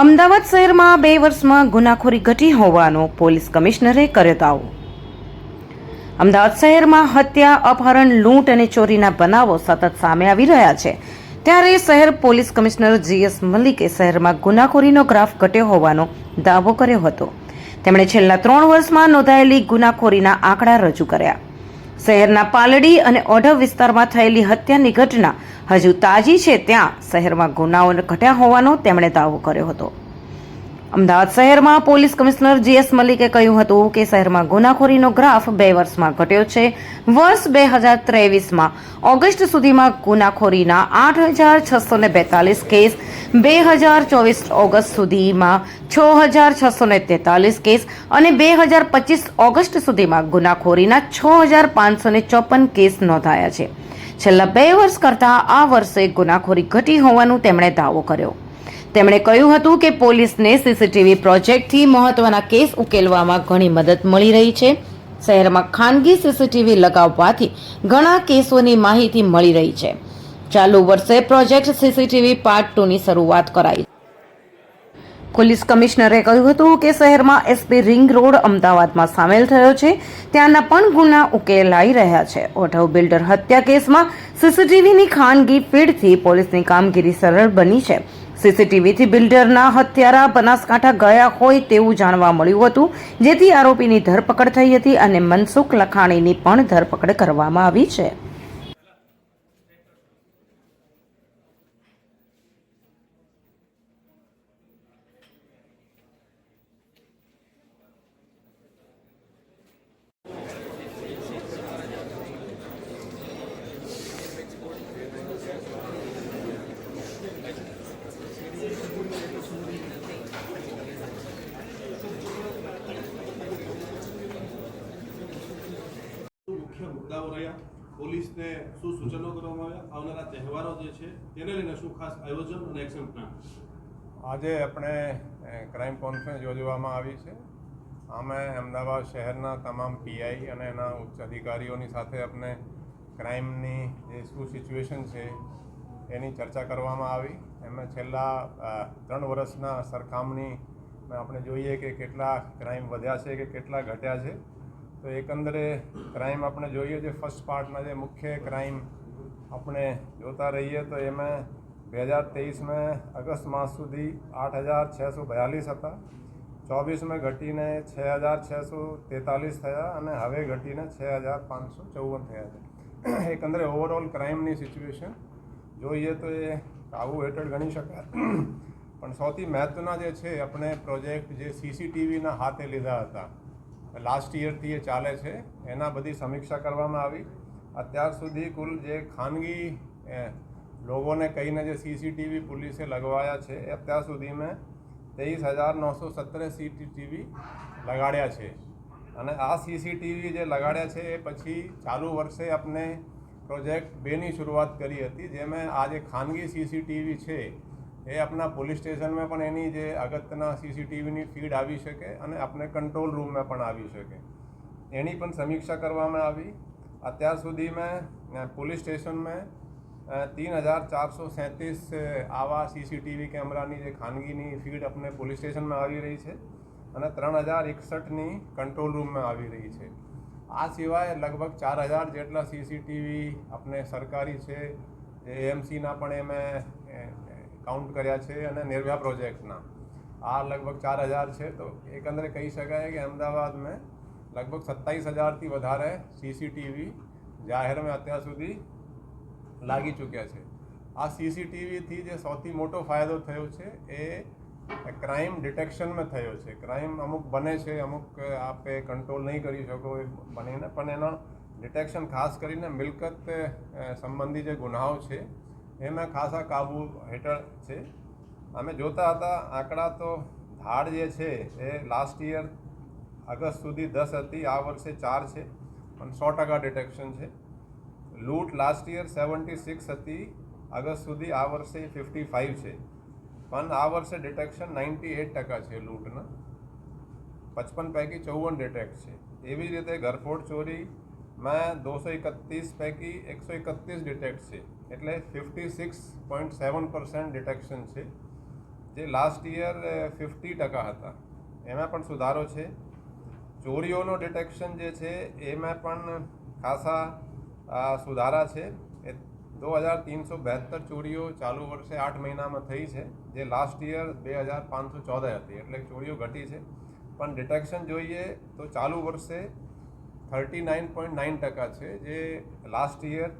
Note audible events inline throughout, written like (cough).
અમદાવાદ શહેરમાં બે વર્ષમાં ગુનાખોરી ઘટી હોવાનો પોલીસ કમિશનરે કર્યો દાવો. અમદાવાદ શહેરમાં હત્યા, અપહરણ, લૂંટ અને ચોરીના બનાવો સતત સામે આવી રહ્યા છે. ત્યારે શહેર પોલીસ કમિશનર જીએસ મલિકે શહેરમાં ગુનાખોરીનો ગ્રાફ ઘટ્યો હોવાનો દાવો કર્યો હતો. તેમણે છેલ્લા ત્રણ વર્ષમાં નોંધાયેલી ગુનાખોરીના આંકડા રજૂ કર્યા. શહેરના પાલડી અને ઓઢવ વિસ્તારમાં થયેલી હત્યાની ઘટના હજુ તાજી છે. ત્યાં શહેરમાં ગુનાઓ ઘટ્યા હોવાનો તેમણે દાવો કર્યો હતો. અમદાવાદ શહેરમાં પોલીસ કમિશનર જીએસ મલિકે કહ્યું હતું કે શહેરમાં ગુનાખોરીનો ગ્રાફ બે વર્ષમાં ઘટ્યો છે. વર્ષ બે હજાર ત્રેવીસમાં ઓગસ્ટ સુધીમાં ગુનાખોરીના આઠ હજાર છસો ને બેતાલીસ કેસ, બે હજાર ચોવીસ ઓગસ્ટ સુધીમાં છ હજાર છસો ને તેતાલીસ કેસ અને બે હજાર પચીસ ઓગસ્ટ સુધીમાં ગુનાખોરીના છ હજાર પાંચસો ને ચોપન કેસ નોંધાયા છે. છેલ્લા બે વર્ષ કરતાં આ વર્ષે ગુનાખોરી ઘટી હોવાનું તેમણે દાવો કર્યો. તેમણે કહ્યું હતું કે પોલીસને સીસીટીવી પ્રોજેક્ટથી મહત્વના કેસ ઉકેલવામાં ઘણી મદદ મળી રહી છે. શહેરમાં ખાનગી સીસીટીવી લગાવવાથી ઘણા કેસોની માહિતી મળી રહી છે. ચાલુ વર્ષે પ્રોજેક્ટ સીસીટીવી પાર્ટ ટુની શરૂઆત કરાઈ. પોલીસ કમિશનરે કહ્યું હતું કે શહેરમાં એસપી રિંગ રોડ અમદાવાદમાં સામેલ થયો છે. ત્યાંના પણ ગુના ઉકેલાઈ રહ્યા છે. ઓઢવ બિલ્ડર હત્યા કેસમાં સીસીટીવીની ખાનગી ફીડથી પોલીસની કામગીરી સરળ બની છે. સીસીટીવીથી બિલ્ડરના હત્યારા બનાસકાંઠા ગયા હોય તેવું જાણવા મળ્યું હતું, જેથી આરોપીની ધરપકડ થઈ હતી અને મનસુખ લખાણીની પણ ધરપકડ કરવામાં આવી છે શું મુખ્ય મુદ્દાઓ રહ્યા પોલીસને શું સૂચનો કરવામાં આવ્યા. આવનારા તહેવારો જે છે, તેને લઈને શું ખાસ આયોજન અને એક્શન પ્લાન આજે આપણે ક્રાઇમ કોન્ફરન્સ યોજવામાં આવી છે. અમે અમદાવાદ શહેરના તમામ પીઆઈ અને એના ઉચ્ચ અધિકારીઓની સાથે આપણે ક્રાઇમની જે શું સિચ્યુએશન છે, એની ચર્ચા કરવામાં આવી. એમાં છેલ્લા ત્રણ વર્ષના સરખામણી આપણે જોઈએ કે કેટલા ક્રાઇમ વધ્યા છે કે કેટલા ઘટ્યા છે. તો એકંદરે ક્રાઇમ આપણે જોઈએ છે ફર્સ્ટ પાર્ટના જે મુખ્ય ક્રાઇમ આપણે જોતા રહીએ તો એમાં બે હજાર તેવીસમાં અગસ્ત માસ સુધી આઠ હજાર છસો બયાલીસ હતા, ચોવીસમાં ઘટીને છ હજાર છસો તેતાલીસ થયા અને હવે ઘટીને છ હજાર પાંચસો ચૌવન થયા છે. (coughs) એકંદરે ઓવરઓલ ક્રાઇમની સિચ્યુએશન જોઈએ તો એ કાબુ હેઠળ ગણી શકાય. (coughs) પણ સૌથી મહત્ત્વના જે છે, આપણે પ્રોજેક્ટ જે સીસીટીવીના હાથે લીધા હતા. લાસ્ટ યરથી એ ચાલે છે. એના બધી સમીક્ષા કરવામાં આવી. અત્યાર સુધી કુલ જે ખાનગી લોકોને કહીને જે સીસીટીવી પોલીસે લગવાયા છે, એ અત્યાર સુધીમાં તેવીસ હજાર નવસો સત્તર સીસીટીવી લગાડ્યા છે. અને આ સીસીટીવી જે લગાડ્યા છે, એ પછી ચાલુ વર્ષે આપણે પ્રોજેક્ટ બેની શરૂઆત કરી હતી, જેમાં આ જે ખાનગી સીસીટીવી છે એ આપણા પોલીસ સ્ટેશનમાં પણ એની જે અગત્યના સીસીટીવીની ફીડ આવી શકે અને આપણે કંટ્રોલ રૂમમાં પણ આવી શકે. એની પણ સમીક્ષા કરવામાં આવી. અત્યાર સુધી મેં પોલીસ સ્ટેશનમાં તીન હજાર ચારસો સેંત્રીસ આવા સીસીટીવી કેમેરાની જે ખાનગીની ફીડ આપણે પોલીસ સ્ટેશનમાં આવી રહી છે અને ત્રણ હજાર એકસઠની કંટ્રોલ રૂમમાં આવી રહી છે. આ સિવાય લગભગ ચાર હજાર જેટલા સીસીટીવી આપણે સરકારી છે. એ એમસીના પણ એમાં કાઉન્ટ કર્યા છે અને નિર્ભયા પ્રોજેક્ટના આ લગભગ ચાર હજાર છે, તો એકંદરે કહી શકાય કે અમદાવાદમાં લગભગ સત્તાવીસ હજારથી વધારે સીસીટીવી જાહેરમાં અત્યાર સુધી લાગી ચૂક્યા છે. આ સીસીટીવીથી જે સૌથી મોટો ફાયદો થયો છે, એ ક્રાઇમ ડિટેક્શનમાં થયો છે. ક્રાઇમ અમુક બને છે, અમુક આપે કંટ્રોલ નહીં કરી શકો એ બનીને, પણ એનો ડિટેક્શન ખાસ કરીને મિલકત સંબંધી જે ગુનાઓ છે એમાં ખાસા કાબુ હેઠળ છે. અમે જોતા હતા આંકડા તો ધાડ જે છે એ લાસ્ટ યર અગસ્ત સુધી દસ હતી, આ વર્ષે ચાર છે પણ સો ટકા ડિટેક્શન છે. લૂંટ લાસ્ટ યર સેવન્ટી સિક્સ હતી અગસ્ત સુધી આ વર્ષે ફિફ્ટી ફાઇવ છે. પણ આ વર્ષે ડિટેક્શન નાઇન્ટી એટ ટકા છે લૂંટના. પચપન પૈકી ચૌવન ડિટેક્ટ છે. એવી જ રીતે ઘરફોડ ચોરીમાં દોસો એકત્રીસ પૈકી એકસો એકત્રીસ ડિટેક્ટ છે. એટલે fifty six point seven percent detection છે. જે લાસ્ટ યર ફિફ્ટી ટકા હતા. એમાં પણ સુધારો છે. ચોરીઓનો ડિટેક્શન જે છે, એમાં પણ ખાસા સુધારા છે. એ દો હજાર તીનસો બહેત્તર ચોરીઓ ચાલુ વર્ષે આઠ મહિનામાં થઈ છે. જે લાસ્ટ યર બે હજાર પાંચસો ચૌદ હતી. એટલે ચોરીઓ ઘટી છે. પણ ડિટેક્શન જોઈએ તો ચાલુ વર્ષે થર્ટી નાઇન પોઈન્ટ નાઇન ટકા છે. જે લાસ્ટ યર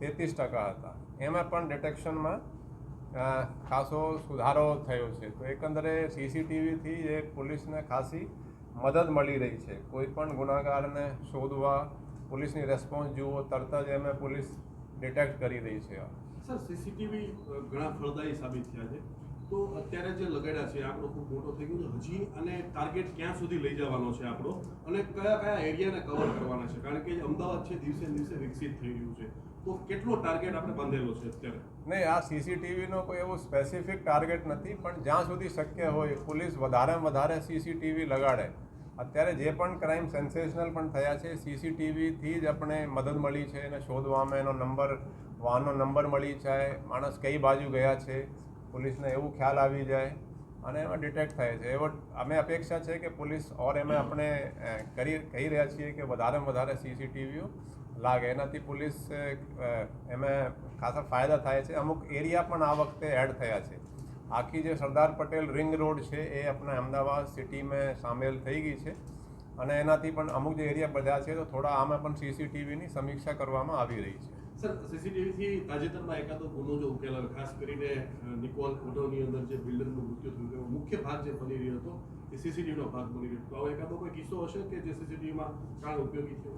તેત્રીસ ટકા હતા. એમાં પણ ડિટેક્શનમાં ખાસો સુધારો થયો છે. તો એકંદરે સીસીટીવીથી એ પોલીસને ખાસી મદદ મળી રહી છે. કોઈ પણ ગુનાગારને શોધવા, પોલીસની રેસ્પોન્સ જુઓ, તરત જ એમે પોલીસ ડિટેક્ટ કરી રહી છે. સર સીસીટીવી ઘણા ફળદાયી સાબિત થયા છે. તો અત્યારે જે લગાડ્યા છે, આપણો ખૂબ મોટો થઈ ગયો હજી અને ટાર્ગેટ ક્યાં સુધી લઈ જવાનો છે આપણો? અને કયા કયા એરિયાને કવર કરવાના છે? કારણ કે અમદાવાદ છે, દિવસે દિવસે વિકસિત થઈ રહ્યું છે. તો કેટલો ટાર્ગેટ આપણે બાંધેલો છે અત્યારે? નહીં, આ સીસીટીવીનો કોઈ એવો સ્પેસિફિક ટાર્ગેટ નથી, પણ જ્યાં સુધી શક્ય હોય, પોલીસ વધારેમાં વધારે સીસીટીવી લગાડે. અત્યારે જે પણ ક્રાઇમ સેન્સેશનલ પણ થયા છે સીસીટીવીથી જ આપણે મદદ મળી છે, એને શોધવામાં એનો નંબર વાહનનો નંબર મળી જાય, માણસ કઈ બાજુ ગયા છે પોલીસને એવું ખ્યાલ આવી જાય અને એમાં ડિટેક્ટ થાય છે. એવો અમે અપેક્ષા છે કે પોલીસ ઓર એમાં આપણે કરી, કહી રહ્યા છીએ કે વધારેમાં વધારે સીસીટીવીઓ લાગે. એનાથી પોલીસ એમાં ખાસા ફાયદા થાય છે. અમુક એરિયા પણ આ વખતે એડ થયા છે. આખી જે સરદાર પટેલ રિંગ રોડ છે એ આપણા અમદાવાદ સિટીમાં સામેલ થઈ ગઈ છે અને એનાથી પણ અમુક જે એરિયા બધા છે તો થોડા આમાં પણ સીસીટીવીની સમીક્ષા કરવામાં આવી રહી છે. સર, સીસીટીવીથી તાજેતરમાં એકાદો ગુનો જો ઉકેલાયો, ખાસ કરીને નિકોલ ઓટોની અંદર જે બિલ્ડરનું મૃત્યુ થયું તેનો મુખ્ય ભાગ જે બની રહ્યો હતો, એ સીસીટીવીનો ભાગ બની રહ્યો હતો. આવો એકાદો કોઈ કિસ્સો હશે કે જે સીસીટીવીમાં કાળ ઉપયોગી થયો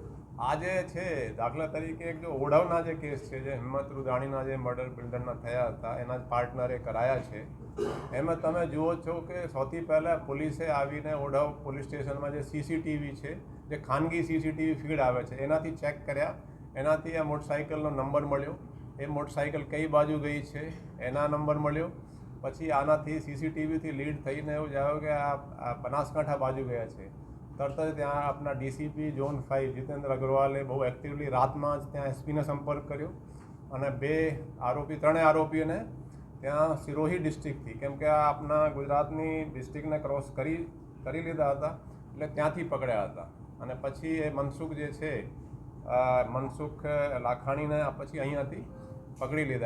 આજે છે, દાખલા તરીકે એક જો ઓઢવના જે કેસ છે, જે હિંમત રુદાણીના જે મર્ડર બિલ્ડરના થયા હતા, એના જ પાર્ટનરે કરાયા છે. એમાં તમે જુઓ છો કે સૌથી પહેલાં પોલીસે આવીને ઓઢવ પોલીસ સ્ટેશનમાં જે સીસીટીવી છે, જે ખાનગી સીસીટીવી ફીડ આવે છે, એનાથી ચેક કર્યા. એનાથી આ મોટરસાઇકલનો નંબર મળ્યો. એ મોટરસાઇકલ કઈ બાજુ ગઈ છે એના નંબર મળ્યો. પછી આનાથી સીસીટીવીથી લીડ થઈને એવું જાયો કે આ બનાસકાંઠા બાજુ ગયા છે. તરત જ ત્યાં આપણા ડીસીપી ઝોન ફાઇવ જીતેન્દ્ર અગ્રવાલે બહુ એક્ટિવલી રાતમાં જ ત્યાં એસપીને સંપર્ક કર્યો. અને બે આરોપી, ત્રણેય આરોપીઓને ત્યાં સિરોહી ડિસ્ટ્રિક્ટથી, કેમ કે આ આપણા ગુજરાતની ડિસ્ટ્રિક્ટને ક્રોસ કરી કરી લીધા હતા, એટલે ત્યાંથી પકડ્યા હતા. અને પછી એ મનસુખ જે છે મનસુખ લાખાણીને પછી અહીંયાથી પકડી લીધા.